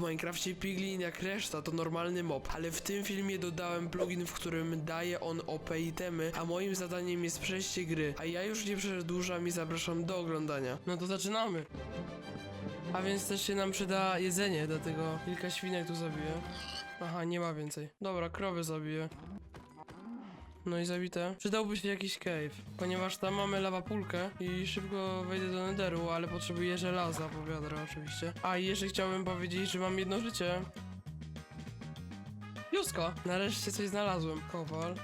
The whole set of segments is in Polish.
Minecrafcie Piglin jak reszta to normalny mob, ale w tym filmie dodałem plugin, w którym daje on OP itemy, a moim zadaniem jest przejście gry. A ja już nie przedłużam i zapraszam do oglądania. No to zaczynamy. A więc też się nam przyda jedzenie, dlatego kilka świnek tu zabiję. Aha, nie ma więcej. Dobra, krowy zabiję. No i zabite. Przydałby się jakiś cave, ponieważ tam mamy lawapulkę i szybko wejdę do netheru, ale potrzebuję żelaza, po wiadro oczywiście. A i jeszcze chciałbym powiedzieć, że mam jedno życie. Jusko! Nareszcie coś znalazłem. Kowal.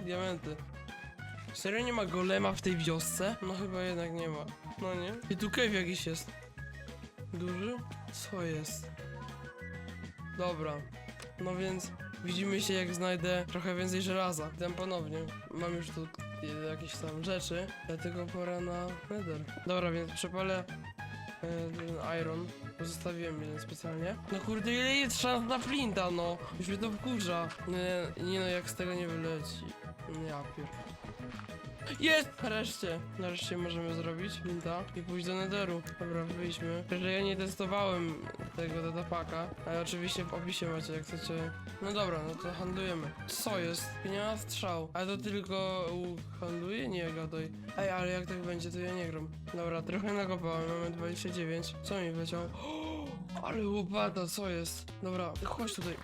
Diamenty. Serio nie ma golema w tej wiosce? No chyba jednak nie ma. No nie? I tu cave jakiś jest. Duży? Co jest? Dobra. No więc widzimy się jak znajdę trochę więcej żelaza. Idę ponownie. Mam już tu jakieś tam rzeczy, dlatego pora na nether. Dobra, więc przepalę ten iron. Zostawiłem jeden specjalnie. No kurde, ile jest szans na flinta, no! Już mnie to wkurza. Nie, nie no, jak z tego nie wyleci. Ja pier... Jest! Nareszcie! Nareszcie możemy zrobić flinta i pójść do netheru. Dobra, wyjdźmy. Że ja nie testowałem tego datapaka, ale oczywiście w opisie macie, jak chcecie. No dobra, no to handlujemy. Co jest? Nie ma strzał. Ale to tylko łuk handluje? Nie, gadaj. Ej, ale jak tak będzie, to ja nie gram. Dobra, trochę nakopałem, mamy 29. Co mi wleciało? Ale łopata, co jest? Dobra, chodź tutaj.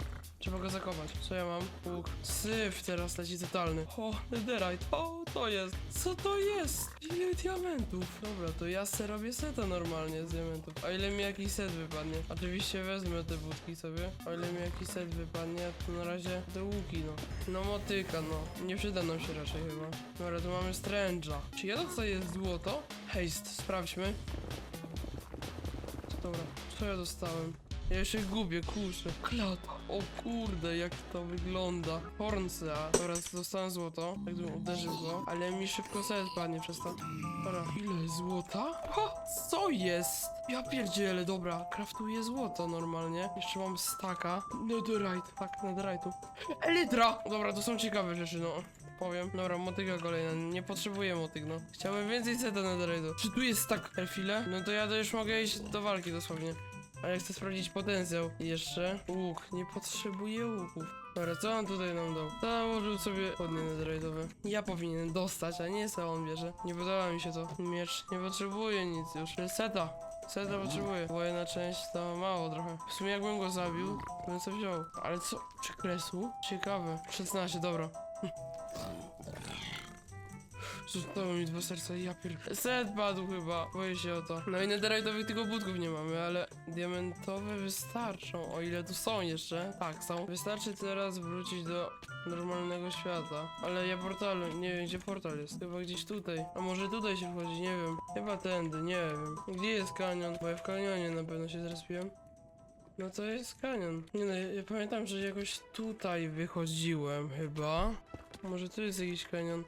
Trzeba go zakopać. Co ja mam? Łuk. Syf teraz leci totalny. O, netherite. O, to jest. Co to jest? Ile diamentów? Dobra, to ja se robię seta normalnie z diamentów. A ile mi jakiś set wypadnie? Oczywiście wezmę te budki sobie. A ile mi jakiś set wypadnie, to na razie te łuki, no. No motyka, no. Nie przyda nam się raczej chyba. Dobra, tu mamy stręża. Czy ja dostaję złoto? Haste, sprawdźmy. Dobra, co ja dostałem? Ja się gubię, kurczę. Klat. O kurde, jak to wygląda. Hornca. Dobra, dostałem złoto. Tak bym uderzył go. Ale mi szybko set padnie przez to. Dobra, ile złota? Ha! Co jest? Ja pierdzielę, dobra. Kraftuję złoto normalnie. Jeszcze mam staka. Netherite. Tak, netherite'u. Elytra! Dobra, to są ciekawe rzeczy, no. Powiem. Dobra, motyka kolejna. Nie potrzebuję motyk, no. Chciałbym więcej seta netherite'u. Czy tu jest stack refile? No to ja to już mogę iść do walki dosłownie. Ale chcę sprawdzić potencjał. I jeszcze łuk. Nie potrzebuję łuków. Dobra, co on tutaj nam dał? Założył sobie podnie netherite'owe. Ja powinienem dostać, a nie co on bierze. Nie podoba mi się to. Miecz nie potrzebuje nic już. Seta. Seta potrzebuję. Bo jedna część to mało trochę. W sumie jakbym go zabił, to bym sobie wziął. Ale co? Czy kresu? Ciekawe. 16, dobra. Zostało mi dwa serca, ja pier... Set padł chyba, boję się o to. No i netherite'owych tylko budków nie mamy, ale diamentowe wystarczą, o ile tu są jeszcze. Tak, są. Wystarczy teraz wrócić do normalnego świata. Ale ja portalu, nie wiem gdzie portal jest. Chyba gdzieś tutaj. A może tutaj się wchodzi, nie wiem. Chyba tędy, nie wiem. Gdzie jest kanion? Bo ja w kanionie na pewno się zrespiłem. No to jest kanion. Nie no, ja, ja pamiętam, że jakoś tutaj wychodziłem chyba. Może tu jest jakiś kanion.